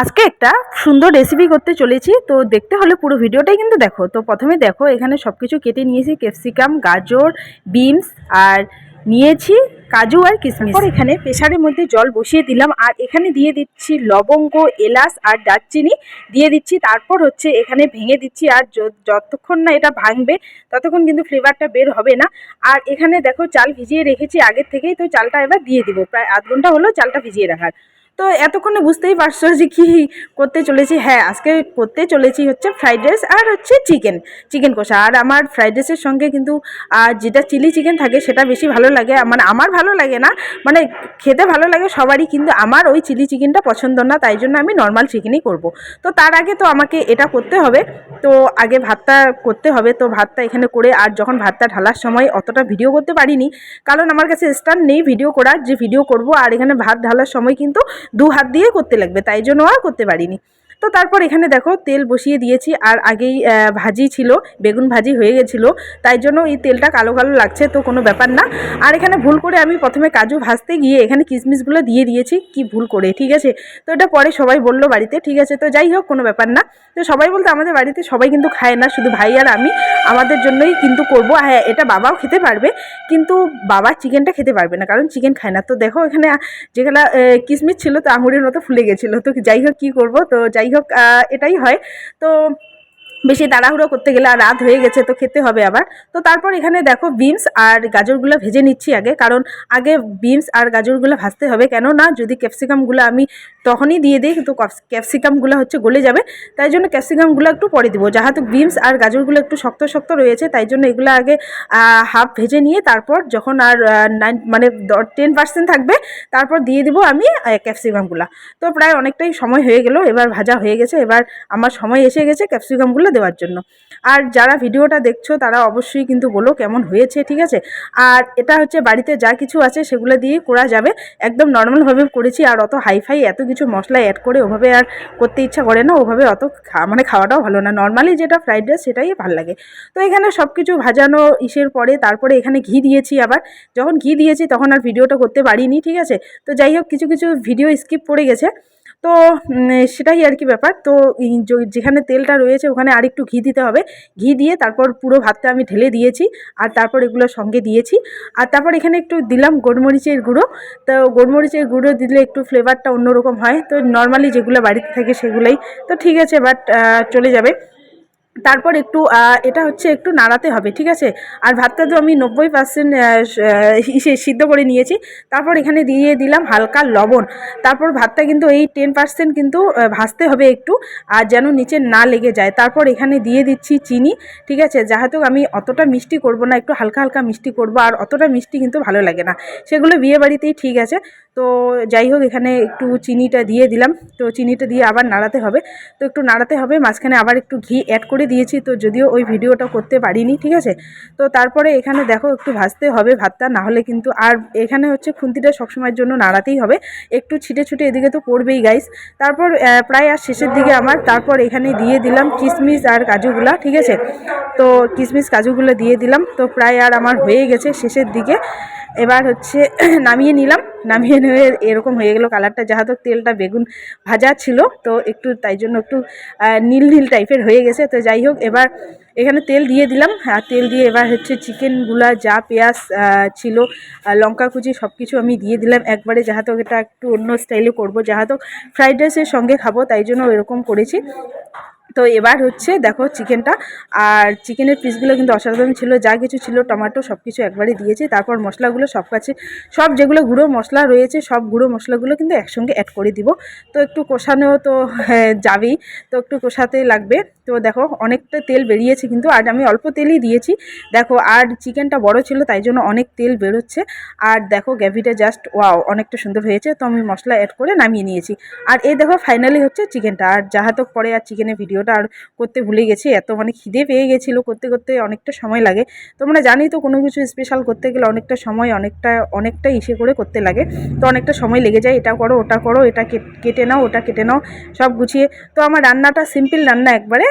আজকে একটা সুন্দর রেসিপি করতে চলেছি। তো দেখতে হলে পুরো ভিডিওটাই কিন্তু দেখো। তো প্রথমে দেখো, এখানে সব কিছু কেটে নিয়েছি। ক্যাপসিকাম গাজর বিনস আর নিয়েছি কাজু আর কিশমিশ। এখানে প্রেশারের মধ্যে জল বসিয়ে দিলাম আর এখানে দিয়ে দিচ্ছি লবঙ্গ, এলাচ আর দারচিনি দিয়ে দিচ্ছি। তারপর হচ্ছে এখানে ভেঙে দিচ্ছি আর যতক্ষণ না এটা ভাঙবে ততক্ষণ কিন্তু ফ্লেভারটা বের হবে না। আর এখানে দেখো, চাল ভিজিয়ে রেখেছি আগের থেকেই। তো চালটা এবার দিয়ে দিব। প্রায় আধ ঘণ্টা হলো চালটা ভিজিয়ে রাখার। তো এতক্ষণে বুঝতেই পারছ যে কি করতে চলেছি। হ্যাঁ আজকে করতে চলেছি হচ্ছে ফ্রাইড রাইস আর হচ্ছে চিকেন চিকেন কষা। আর আমার ফ্রাইড রাইসের সঙ্গে কিন্তু, আর যেটা চিলি চিকেন থাকে সেটা বেশি ভালো লাগে। মানে আমার ভালো লাগে না মানে খেতে ভালো লাগে সবারই, কিন্তু আমার ওই চিলি চিকেনটা পছন্দ না, তাই জন্য আমি নর্মাল চিকেনই করব। তো তার আগে তো আমাকে এটা করতে হবে। তো আগে ভাতটা করতে হবে। তো ভাতটা এখানে করে, আর যখন ভাতটা ঢালার সময় অতটা ভিডিও করতে পারিনি, কারণ আমার কাছে স্ট্যান্ড নেই ভিডিও করার, যে ভিডিও করব, আর এখানে ভাত ঢালার সময় কিন্তু দু হাত দিয়ে করতে লাগবে তাই জন্য আর করতে পারিনি। তো তারপর এখানে দেখো তেল বসিয়ে দিয়েছি, আর আগেই ভাজি ছিল, বেগুন ভাজি হয়ে গেছিল, তাই জন্য এই তেলটা কালো কালো লাগছে, তো কোনো ব্যাপার না। আর এখানে ভুল করে আমি প্রথমে কাজু ভাজতে গিয়ে এখানে কিশমিশগুলো দিয়ে দিয়েছি, কি ভুল করে, ঠিক আছে? তো এটা পরে সবাই বলল বাড়িতে, ঠিক আছে? তো যাই হোক, কোনো ব্যাপার না। তো সবাই বলতে আমাদের বাড়িতে সবাই কিন্তু খায় না, শুধু ভাই আর আমি, আমাদের জন্যই কিন্তু করব। হ্যাঁ এটা বাবাও খেতে পারবে, কিন্তু বাবা চিকেনটা খেতে পারবে না, কারণ চিকেন খায় না। তো দেখো এখানে যেখানে কিশমিশ ছিল, তো আঙুরের মতো ফুলে গেছিল। তো যাই হোক, কী করব? তো যাই হোক এটাই হয়। তো বেশি তাড়াহুড়ো করতে গেলে আর রাত হয়ে গেছে, তো খেতে হবে আবার। তো তারপর এখানে দেখো বিনস আর গাজরগুলো ভেজে নিচ্ছি আগে, কারণ আগে বিনস আর গাজরগুলো ভাজতে হবে। কেন না যদি ক্যাপসিকামগুলো আমি তখনই দিয়ে দিই কিন্তু ক্যাপসিকামগুলো হচ্ছে গলে যাবে। তাই জন্য ক্যাপসিকামগুলো একটু পরে দিব। যাহাতু বিনস আর গাজরগুলো একটু শক্ত শক্ত রয়েছে, তাই জন্য এগুলো আগে হাফ ভেজে নিয়ে তারপর যখন আর নাইন মানে টেন পার্সেন্ট থাকবে, তারপর দিয়ে দিব আমি ক্যাপসিকামগুলো তো প্রায় অনেকটাই সময় হয়ে গেল, এবার ভাজা হয়ে গেছে। এবার আমার সময় এসে গেছে ক্যাপসিকামগুলো দেওয়ার জন্য। আর যারা ভিডিওটা দেখছ, তারা অবশ্যই কিন্তু বলো কেমন হয়েছে, ঠিক আছে? আর এটা হচ্ছে বাড়িতে যা কিছু আছে, সেগুলো দিয়ে করা যাবে। একদম নর্মালভাবে করেছি, আর অত হাইফাই এত কিছু মশলা অ্যাড করে ওভাবে আর করতে ইচ্ছা করে না, ওভাবে অত মানে খাওয়াটাও ভালো না। নর্মালি যেটা ফ্রাইড রাইস সেটাই ভালো লাগে। তো এখানে সব কিছু ভাজানো ইসের পরে, তারপরে এখানে ঘি দিয়েছি আবার। যখন ঘি দিয়েছি, তখন আর ভিডিওটা করতে পারিনি, ঠিক আছে? তো যাই হোক, কিছু কিছু ভিডিও স্কিপ পড়ে গেছে। তো সেটাই আর কি ব্যাপার। তো যেখানে তেলটা রয়েছে, ওখানে আর একটু ঘি দিতে হবে। ঘি দিয়ে তারপর পুরো ভাতটা আমি ঢেলে দিয়েছি, আর তারপর এগুলো সঙ্গে দিয়েছি। আর তারপর এখানে একটু দিলাম গোলমরিচের গুঁড়ো। তো গোলমরিচের গুঁড়ো দিলে একটু ফ্লেভারটা অন্যরকম হয়। তো নর্মালি যেগুলো বাড়িতে থাকে সেগুলোই। তো ঠিক আছে বাট চলে যাবে। তারপর একটু এটা হচ্ছে একটু নাড়াতে হবে, ঠিক আছে? আর ভাতটা তো আমি নব্বই পার্সেন্ট সিদ্ধ করে নিয়েছি। তারপর এখানে দিয়ে দিলাম হালকা লবণ। তারপর ভাতটা কিন্তু এই টেন পার্সেন্ট কিন্তু ভাজতে হবে একটু, আর যেন নিচে না লেগে যায়। তারপর এখানে দিয়ে দিচ্ছি চিনি, ঠিক আছে? যাহাতু আমি অতটা মিষ্টি করব না, একটু হালকা হালকা মিষ্টি করব, আর অতটা মিষ্টি কিন্তু ভালো লাগে না। সেগুলো বিয়ে বাড়িতেই ঠিক আছে। তো যাই হোক এখানে একটু চিনিটা দিয়ে দিলাম। তো চিনিটা দিয়ে আবার নাড়াতে হবে। তো একটু নাড়াতে হবে, মাঝখানে আবার একটু ঘি অ্যাড করে দিয়েছি। তো যদিও ওই ভিডিওটা করতে পারিনি, ঠিক আছে? তো তারপরে এখানে দেখো, একটু ভাজতে হবে ভাতটা, না হলে কিন্তু আর এখানে হচ্ছে খুন্তিটা সবসময়ের জন্য নাড়াতেই হবে। একটু ছিটে ছুটে এদিকে তো পড়বেই গাইস তারপর প্রায় আর শেষের দিকে আমার তারপর এখানে দিয়ে দিলাম কিশমিশ আর কাজুগুলা, ঠিক আছে? তো কিশমিশ কাজুগুলো দিয়ে দিলাম। তো প্রায় আর আমার হয়ে গেছে শেষের দিকে। এবার হচ্ছে নামিয়ে নিলাম। নামিয়ে নিয়ে এরকম হয়ে গেলো কালারটা। যাহাতো তেলটা বেগুন ভাজা ছিল, তো একটু তাই জন্য একটু নীল নীল টাইপের হয়ে গেছে। তো যাই হোক, এবার এখানে তেল দিয়ে দিলাম। আর তেল দিয়ে এবার হচ্ছে চিকেনগুলা যা পেঁয়াজ ছিল লঙ্কা কুচি সব কিছু আমি দিয়ে দিলাম। একবারে যাহাতো এটা একটু অন্য স্টাইলে করব। যাহাতো ফ্রাইড রাইসের সঙ্গে খাব, তাই জন্য এরকম করেছি। তো এবার হচ্ছে দেখো চিকেনটা আর চিকেনের পিসগুলো কিন্তু অসাধারণ ছিল যা কিছু ছিল টমেটো সব কিছু একবারে দিয়েছে তারপর মশলাগুলো সব কাছে সব যেগুলো গুঁড়ো মশলা রয়েছে সব গুঁড়ো মশলাগুলো কিন্তু একসঙ্গে অ্যাড করে দিব। তো একটু কষানো তো হ্যাঁ, যাবেই তো একটু কষাতে লাগবে। তো দেখো, অনেকটা তেল বেরিয়েছে কিন্তু আর আমি অল্প তেলই দিয়েছি। দেখো, আর চিকেনটা বড় ছিল, তাই জন্য অনেক তেল বেরোচ্ছে। আর দেখো, গ্যাভিটা জাস্ট ওয়াও অনেকটা সুন্দর হয়েছে। তো আমি মশলা অ্যাড করে নামিয়ে নিয়েছি। আর এই দেখো ফাইনালি হচ্ছে চিকেনটা। আর যাহাতক পরে আর চিকেনের ভিডিওটা আর করতে ভুলে গেছি, এত মানে খিদে পেয়ে গেছিল, করতে করতে অনেকটা সময় লাগে। তোমরা জানি তো কোনো কিছু স্পেশাল করতে গেলে অনেকটা সময়, অনেকটা অনেকটা ইসে করে করতে লাগে। তো অনেকটা সময় লেগে যায়, এটা করো, ওটা করো, এটা কেট- নাও, ওটা কেটে নাও, সব গুছিয়ে। তো আমার রান্নাটা সিম্পল রান্না একবারে।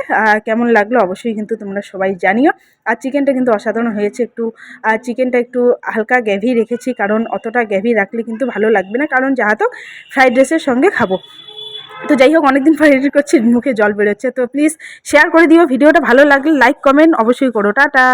কেমন লাগল অবশ্যই কিন্তু তোমরা সবাই জানিও। আর চিকেনটা কিন্তু অসাধারণ হয়েছে একটু চিকেনটা একটু হালকা গ্যাভি রেখেছি, কারণ অতটা গ্যাভি রাখলে কিন্তু ভালো লাগবে না, কারণ যাহাতো ফ্রাইড রাইসের সঙ্গে খাব। তো যাই হোক, অনেকদিন পর এডিট করছি, মুখে জল বেরোচ্ছে। তো প্লিজ শেয়ার করে দিও, ভিডিওটা ভালো লাগলে লাইক কমেন্ট অবশ্যই করো। টাটা!